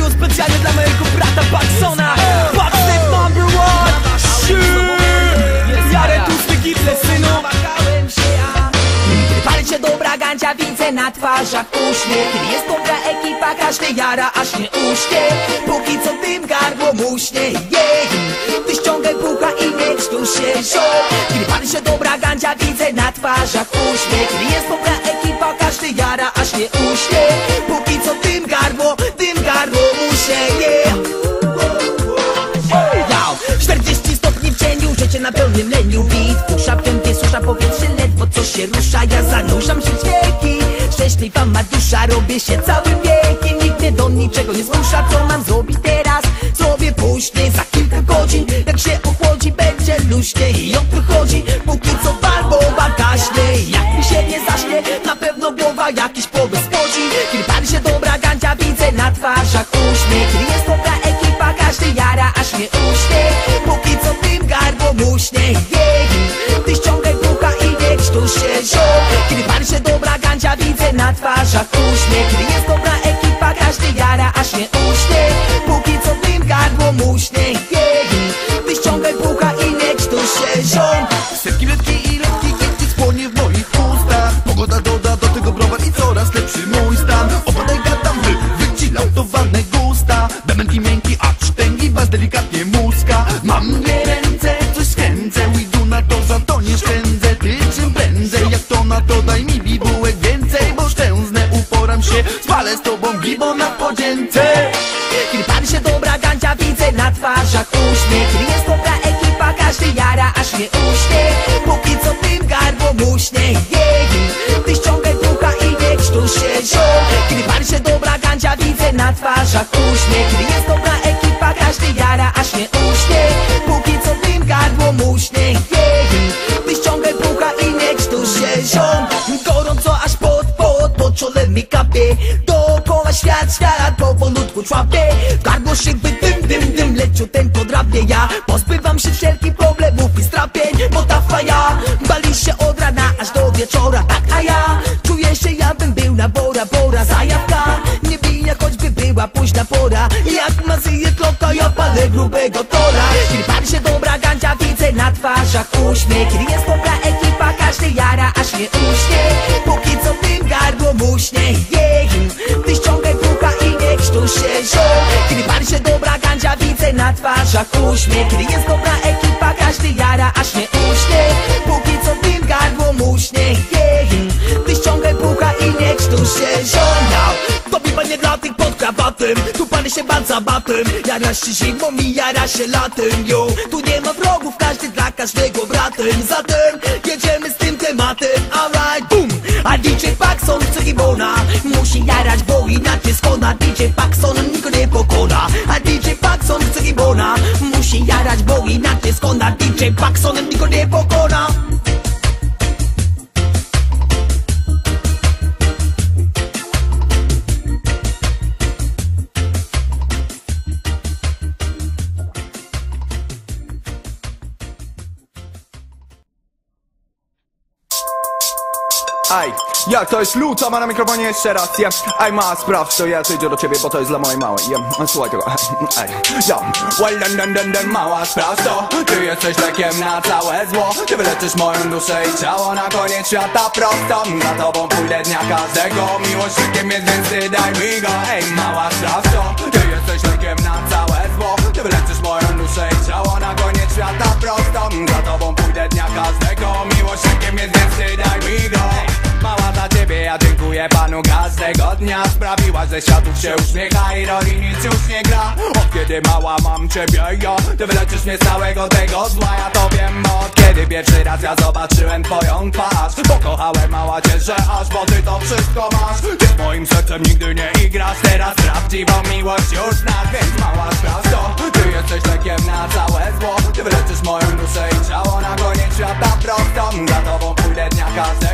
Radio specjalnie dla mojego brata Paxona Backstep number one. Shit. Jarek tłusty Hitler, synu. Pali się dobra gancia, widzę na twarzach uśmiech. Kiedy jest dobra ekipa, każdy jara, aż nie uśnie Póki co tym gardło muśnie, jej. Ty ściągaj pucha i niech tu się Kiedy pali się dobra gancia, widzę na twarzach uśmiech. Kiedy jest dobra ekipa, każdy jara, aż nie uśnie Póki co tym gardło się rusza Ja zanurzam się dźwięki, szczęśliwa ma dusza Robię się całym wiekiem, nikt mnie do niczego nie zmusza Co mam zrobić teraz? Zrobię później, za kilka godzin Jak się ochłodzi, będzie luźniej. I on wychodzi, póki co barbowa gaśnie Jak mi się nie zaśnie, na pewno głowa jakiś pomysł wchodzi. Kiedy pali się dobra gancia, widzę na twarzach lepszy mój stan. Opadaj gadam, towarne gusta. Bębenki miękki, a cztęgi was delikatnie muska. Mam dwie ręce, coś skręcę. Idu na to, za to nie szczędzę. Ty czym prędzej, jak to na to daj mi bibułek więcej Bo szczęsnę, uporam się, spalę z tobą gibo na podzięce. Kiedy pali się dobra gancia, widzę na twarzach uśmiech. Kiedy jest dobra ekipa, każdy jara, aż nie uśnie Póki co się Kiedy pali się dobra gancia, widzę na twarzach uśmiech. Kiedy jest dobra ekipa, każdy jara, aż nie uśnie Póki co tym gardło muśnie, jej Ty ściągaj pucha i niech tu się żo Gorąco aż pod, pod, pod czole mi kapie. Dookoła świat, świat powolutku człapie. W gardło się by dym, dym, dym Leciuteńko podrapię ja Pozbywam się wszelkich problemów i strapień. Bo ta faja bali się od rana aż do wieczora. Tak, a ja na Bora Bora Zajawka. Nie bije choćby była późna pora. Jak ma zyje kloka ja palę grubego tora. Kiedy pali się dobra gancia widzę na twarzach uśmiech. Kiedy jest dobra ekipa każdy jara aż nie uśnie. Póki co tym gardło muśnie. Jej Ty ściągaj i niech tu się żo Kiedy pali się dobra gancia widzę na twarzach uśmiech. Kiedy jest dobra ekipa każdy jara aż nie uśnie. Póki co tym gardło muśnie tu się żądał To biba nie dla tych pod krawatem. Tu pali się banca batem. Jara się zimą i jara się latem. Yo Tu nie ma wrogów, każdy dla każdego bratem. Zatem jedziemy z tym tematem. Alright, boom. A DJ Paxson chce gibona Musi jarać, bo inaczej skona DJ Paxson nikogo nie pokona. A DJ Paxson chce gibona Musi jarać, bo inaczej skona DJ Paxson nikogo nie pokona Aj, jak to jest Luca, ma na mikrofonie jeszcze raz, ja Aj, ma, sprawdź to, ja idę do ciebie, bo to jest dla mojej małej, ja Słuchaj tego, aj, ja. Well, dun, dun, dun, dun, mała, sprawdź to. Ty jesteś lekiem na całe zło. Ty wyleczysz moją duszę i ciało na koniec świata prosto. Za tobą pójdę dnia każdego. Miłość lekiem jest, więc ty daj mi go Ej, mała, sprawdź to. Ty jesteś lekiem na całe panu każdego dnia Sprawiła, że światów się uśmiecha i roli nic już nie gra. Od kiedy mała mam ciebie ja Ty wyleczysz mnie z całego tego zła. Ja to wiem od kiedy pierwszy raz ja zobaczyłem twoją twarz. Pokochałem mała cię, że aż bo ty to wszystko masz. Ty moim sercem nigdy nie igrasz Teraz prawdziwą miłość już znasz. Więc mała sprawdź Ty jesteś lekiem na całe zło. Ty wyleczysz moją duszę i ciało Na koniec świata prosto Za tobą pójdę dnia każdego